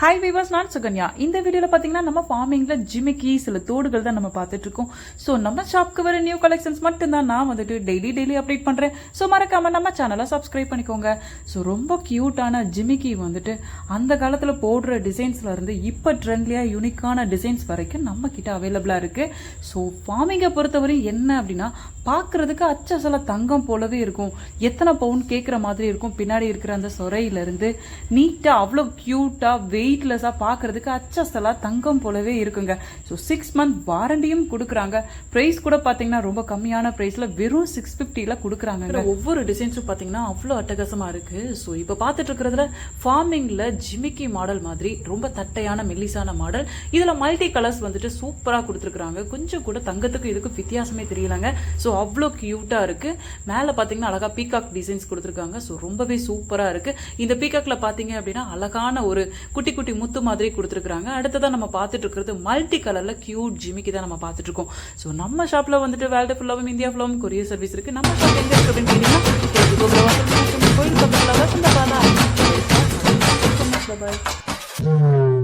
Hi viewers நான் சுகன்யா. இந்த வீடியோவில் பார்த்தீங்கன்னா நம்ம ஃபார்மிங்கில் ஜிமிக்கி சில தோடுகள் தான் நம்ம பார்த்துட்டு இருக்கோம் ஸோ நம்ம ஷாப்க்கு வர நியூ கலெக்ஷன்ஸ் மட்டும்தான் நான் வந்துட்டு டெய்லி டெய்லி அப்டேட் பண்ணுறேன் ஸோ மறக்காம நம்ம சேனலை சப்ஸ்கிரைப் பண்ணிக்கோங்க. ஸோ ரொம்ப க்யூட்டான ஜிமிக்கி வந்துட்டு அந்த காலத்தில் போடுற டிசைன்ஸ்ல இருந்து இப்போ ட்ரெண்ட்லியாக யூனிக்கான டிசைன்ஸ் வரைக்கும் நம்ம கிட்ட அவைலபிளாக இருக்குது ஸோ ஃபார்மிங்கை பொறுத்தவரை என்ன அப்படின்னா பார்க்கறதுக்கு அச்சசல தங்கம் போலவே இருக்கும். எத்தனை பவுன் கேட்குற மாதிரி இருக்கும். பின்னாடி இருக்கிற அந்த சொரையிலேருந்து நீட்டாக அவ்வளோ க்யூட்டாக வெயிட்லெஸ்ஸாக பார்க்கறதுக்கு அச்சஸ்தலாக தங்கம் போலவே இருக்குங்க. ஸோ சிக்ஸ் மந்த் வாரண்டியும் கொடுக்குறாங்க. ப்ரைஸ் கூட பார்த்தீங்கன்னா ரொம்ப கம்மியான ப்ரைஸில் வெறும் சிக்ஸ் ஃபிஃப்டியில் கொடுக்குறாங்க ஒவ்வொரு டிசைன்ஸும் பார்த்தீங்கன்னா அவ்வளோ அட்டகாசமாக இருக்குது ஸோ இப்போ பார்த்துட்டு இருக்கிறதுல ஃபார்மிங்கில் ஜிமிக்கி மாடல் மாதிரி ரொம்ப தட்டையான மெல்லிசான மாடல் இதில் மல்டி கலர்ஸ் வந்துட்டு சூப்பராக கொடுத்துருக்குறாங்க. கொஞ்சம் கூட தங்கத்துக்கு இதுக்கும் வித்தியாசமே தெரியலங்க. ஸோ அவ்வளோ க்யூட்டாக இருக்குது மேலே பார்த்தீங்கன்னா அழகாக பீகாக் டிசைன்ஸ் கொடுத்துருக்காங்க. ஸோ ரொம்பவே சூப்பராக இருக்குது இந்த பீகாக்கில் பார்த்தீங்க அப்படின்னா அழகான ஒரு குட்டி குட்டி முத்து மாதிரி கொடுத்துருக்காங்க அடுத்ததான் நம்ம பார்த்துட்டு இருக்கிறது மல்டி கலரில் கியூட் ஜிமிக்கி தான் நம்ம பார்த்துட்டு இருக்கோம் ஸோ நம்ம ஷாப்பில் வந்துட்டு வேர்ல்டு ஃபுல்லாகவும் இந்தியா ஃபுல்லாகவும் கொரியர் சர்வீஸ் இருக்குது நம்ம ஷாப் எங்கே இருக்கு அப்படின்னு கேட்டீங்கன்னா கோயில் பக்கத்தில் வசந்த பாலா பாய்